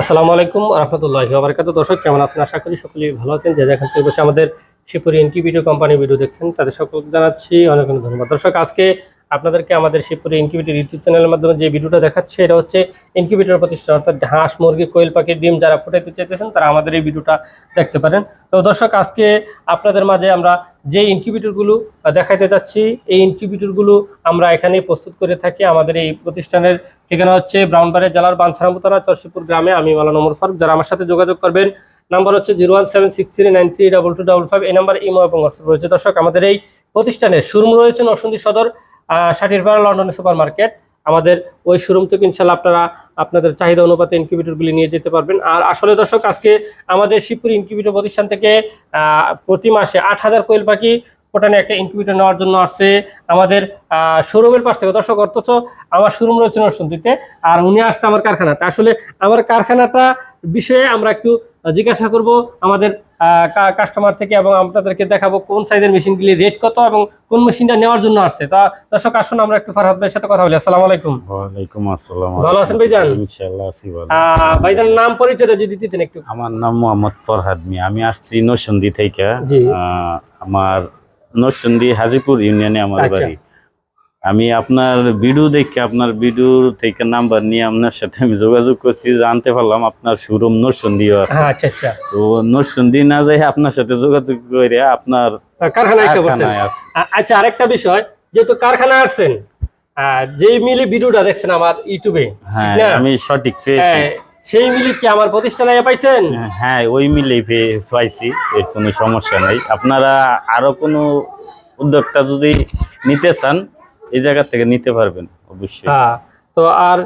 আসসালামু আলাইকুম রহমতুল্লাহ আবরকাত দর্শক, কেমন আছেন? আশা করি সকলেই ভালো আছেন। যে যেখান থেকে বসে আমাদের শিবপুরি ইনকিউবিটর কোম্পানি ভিডিও দেখছেন, তাদের সকলকে জানাচ্ছি অনেক অনেক ধন্যবাদ। দর্শক, আজকে আপনাদেরকে আমাদের শিবপুরি ইনকিউবিটর ইউটিউব চ্যানেলের মাধ্যমে যে ভিডিওটা দেখাচ্ছে, এটা হচ্ছে ইনকিউবিটর প্রতিষ্ঠান, অর্থাৎ হাঁস, মুরগি, কোয়েল পাখির ডিম যারা ফুটাইতে চাইতেছেন, তারা আমাদের এই ভিডিওটা দেখতে পারেন। তো দর্শক, আজকে আপনাদের মাঝে আমরা যে ইনকিউবিটরগুলো দেখাইতে যাচ্ছি, এই ইনকিউবিটরগুলো আমরা এখানে প্রস্তুত করে থাকি। আমাদের এই প্রতিষ্ঠানের ঠিকানা হচ্ছে ব্রাউনবাড়িয়া জেলার বাঞ্ছারামতলা চরশিপুর গ্রামে। আমি মালান ওমর ফারুক, যারা আমার সাথে যোগাযোগ করবেন, নাম্বার হচ্ছে zero one seven six three nine three double two double five, এই নাম্বার ইমো এবং হোয়াটসঅ্যাপ রয়েছে। দর্শক, আমাদের এই প্রতিষ্ঠানের শোরুম রয়েছে নরসিংদী সদর। ষাটিরপাড়া লন্ডন সুপার মার্কেট আমাদের ওই শোরুম থেকে ইনশাল্লাহ আপনারা আপনাদের চাহিদা অনুপাতে ইনকিউবেটরগুলি নিয়ে যেতে পারবেন। আর আসলে দর্শক, আজকে আমাদের শিবপুর ইনকিউবেটর প্রতিষ্ঠান থেকে প্রতি মাসে আট হাজার কোয়েল পাখি ওটানে একটা ইনকিউবেটর নেওয়ার জন্য আসছে আমাদের শোরুমের পাশ থেকে। দর্শক, অথচ আমার শোরুম রয়েছে নরসিংদীতে, আর উনি আসছে আমার কারখানাতে। আসলে আমার কারখানাটা বিষয়ে আমরা একটু জিজ্ঞাসা করব আমাদের কাস্টমার থেকে এবং আপনাদেরকে দেখাবো কোন সাইজের মেশিনগুলি রেট কত এবং কোন মেশিনটা নেওয়ার জন্য আসছে। তা দর্শক আসুন আমরা একটু ফারহাদ ভাইয়ের সাথে কথা বলি। আসসালামু আলাইকুম। ওয়ালাইকুম আসসালাম। ভালো আছেন ভাইজান? ইনশাআল্লাহ আছি ভালো। আহ, ভাইজানের নাম পরিচয়টা যদি দিতেন একটু। আমার নাম মোহাম্মদ ফরহাদ মিয়া। আমি আসছি নরসিংদী থেকে। আমার নরসিংদী হাজিপুর ইউনিয়নে আমার আচ্ছা। বাড়ি। আমি আপনার ভিডিও দেখে আপনার ভিডিও থেকে নাম্বার নিয়ে আপনার সাথে আমি যোগাযোগ করছি জানতে পারলাম আপনার শোরুম নরসিংদীও আছে। হ্যাঁ আচ্ছা আচ্ছা। তো নরসিংদী না যাই আপনার সাথে যোগাযোগ করে আপনার কারখানা এসে কারখানায় আছে। আচ্ছা আরেকটা বিষয় যেহেতু কারখানা আসছেন যেই মিলে ভিডিওটা দেখছেন আমার ইউটিউবে হ্যাঁ আমি সঠিক পেয়েছি। হ্যাঁ, সেই মিলে কি আমার প্রতিষ্ঠানে পাইছেন? হ্যাঁ ওই পেয়ে পাইছি এর কোনো সমস্যা নেই। আপনারা আরও কোনো উদ্যোক্তা যদি নিতে চান এই জায়গা থেকে নিতে পারবেন অবশ্যই। হ্যাঁ তো আর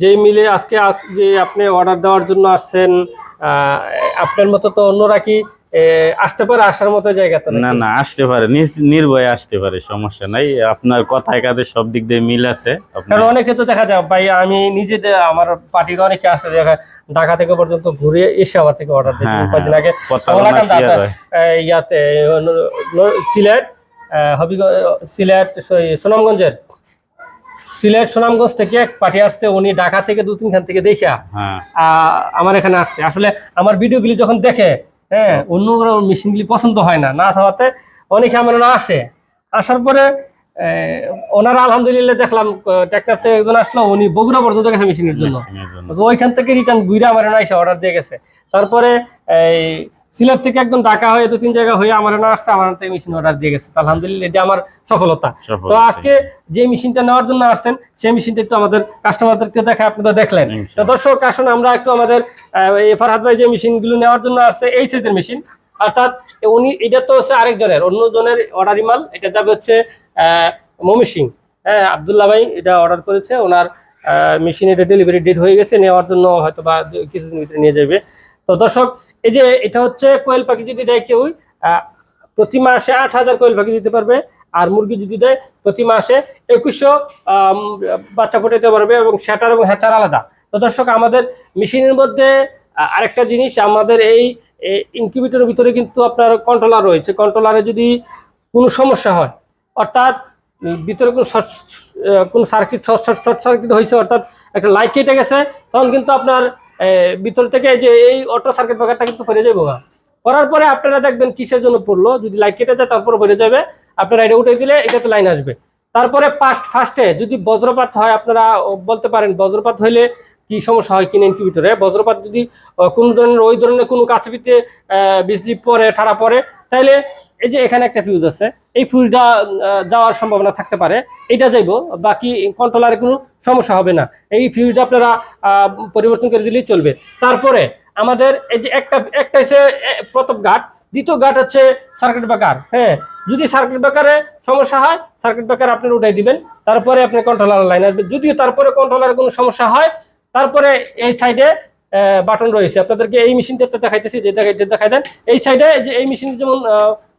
যেই মিলে আজকে আস যে আপনি অর্ডার দেওয়ার জন্য আসছেন আপনার মতো তো অন্যরা কি আসতে পারে আসার মতো জায়গা তো না না আসতে পারে নির্ভয়ে আসতে পারে সমস্যা নাই। আপনার কথায় কাজে সব দিক দিয়ে মিল আছে কারণ অনেকে তো দেখা যায় ভাই আমি নিজে আমার পার্টির অনেকে আছে যে ঢাকা থেকে পর্যন্ত ঘুরে এসে আমার থেকে অর্ডার দিই হ্যাঁ, কয়েকদিন হ্যাঁ। আগে ইয়াতে সিলেট হবিগঞ্জ সিলেট সুনামগঞ্জের। সিলেট সুনামগঞ্জ থেকে এক পাঠিয়ে আসছে উনি ঢাকা থেকে দু তিনখান থেকে দেখা হ্যাঁ। আমার এখানে আসছে। আসলে আমার ভিডিওগুলি যখন দেখে হ্যাঁ অন্য মেশিনগুলি পছন্দ হয় না না হওয়াতে অনেকে আমার না আসে। আসার পরে ওনারা আলহামদুলিল্লাহ দেখলাম ট্র্যাক্টর থেকে একজন আসলো উনি বগুড়া পর্যন্ত গেছে মেশিনের জন্য। ওইখান থেকে রিটার্ন ঘুরে আমার না এসে অর্ডার দিয়ে গেছে। তারপরে এই সিলেট থেকে একদম ঢাকা হয়ে দু তিন জায়গা হয়ে আমার না আসছে আমার থেকে মেশিন অর্ডার দিয়ে গেছে। আলহামদুলিল্লাহ এটা আমার সফলতা। তো আজকে যে মেশিনটা নেওয়ার জন্য আসছেন সেই মেশিনটা একটু আমাদের কাস্টমারদেরকে দেখে আপনারা দেখলেন। তো দর্শক আসুন আমরা একটু আমাদের ফারহাদ ভাই যে মেশিনগুলো নেওয়ার জন্য আসছে এই সাইজের মেশিন অর্থাৎ উনি এটা তো হচ্ছে আরেকজনের অন্য জনের অর্ডারি মাল এটা যাবে হচ্ছে মমি সিং। হ্যাঁ আবদুল্লাহ ভাই এটা অর্ডার করেছে ওনার মেশিন এটা ডেলিভারি ডেট হয়ে গেছে নেওয়ার জন্য হয়তো বা কিছুদিন ভিতরে নিয়ে যাবে। তো দর্শক এই যে এটা হচ্ছে কোয়েল পাখি যদি দেয় কেউ প্রতি মাসে আট হাজার কোয়েল পাখি দিতে পারবে, আর মুরগি যদি দেয় প্রতি মাসে একুশশো বাচ্চা ফোটাতে পারবে এবং সেটার এবং হ্যাচার আলাদা। তো দর্শক, আমাদের মেশিনের মধ্যে আরেকটা জিনিস, আমাদের এই ইনকিউবেটরের ভিতরে কিন্তু আপনার কন্ট্রোলার রয়েছে। কন্ট্রোলারে যদি কোনো সমস্যা হয়, অর্থাৎ ভিতরে কোনো শর্ট কোনো circuit short short short circuit হয়েছে, অর্থাৎ একটা লাইট কেটে গেছে, তখন কিন্তু আপনার ভিতর থেকে যে এই অটো সার্কিট ব্রেকারটা কিন্তু পড়ে যাবে গা। পড়ার পরে আপনারা দেখবেন কিসের জন্য পড়ল। যদি লাইট কেটে যায়, তারপরে পড়ে যাবে আপনারা এটা উঠে দিলে এটাতে লাইন আসবে। তারপরে ফার্স্ট ফার্স্টে যদি বজ্রপাত হয়, আপনারা বলতে পারেন বজ্রপাত হইলে কি সমস্যা হয় কিনা ইনকিউবেটরে বজ্রপাত যদি কোনো ধরনের, ওই ধরনের কোনো কাছবিতে বিজলি পরে ঠাড়া পরে তাহলে এই যে এখানে একটা ফিউজ আছে, এই ফিউজটা যাওয়ার সম্ভাবনা থাকতে পারে। এটা যাইব, বাকি কন্ট্রোলারে কোনো সমস্যা হবে না। এই ফিউজটা আপনারা পরিবর্তন করে দিলেই চলবে। তারপরে আমাদের এই যে একটা একটা হচ্ছে প্রথম ঘাট দ্বিতীয় ঘাট হচ্ছে সার্কিট ব্রেকার হ্যাঁ। যদি সার্কিট ব্রেকারে সমস্যা হয় সার্কিট ব্রেকার আপনি উঠাই দিবেন। তারপরে আপনি কন্ট্রোলার লাইন আসবে যদিও তারপরে কন্ট্রোলারের কোনো সমস্যা হয়, তারপরে এই সাইডে বাটন রয়েছে। আপনাদেরকে এই মেশিনটাতে দেখাইতেছি, যে দেখাই দেন। এই সাইডে যে এই মেশিন যেমন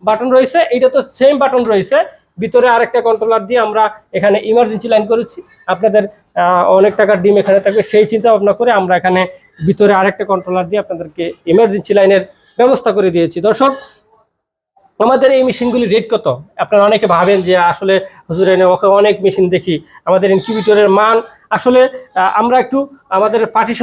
বাটন রয়েছে, এইটা তো সেম বাটন রয়েছে। ভিতরে আরেকটা কন্ট্রোলার দিয়ে আমরা এখানে ইমার্জেন্সি লাইন করেছি। আপনাদের অনেক টাকার ডিম এখানে থাকবে। সেই চিন্তা ভাবনা করে আমরা এখানে ভিতরে আরেকটা কন্ট্রোলার দিয়ে আপনাদেরকে ইমার্জেন্সি লাইনের ব্যবস্থা করে দিয়েছি। দর্শক, আমাদের এই মেশিনগুলি রেট কত? আপনারা অনেকে ভাবেন যে আসলে, হুজুর, এনে অনেক মেশিন দেখি। আমাদের ইনকিউবেটরের মান আসলে আমরা একটু আমাদের পার্টি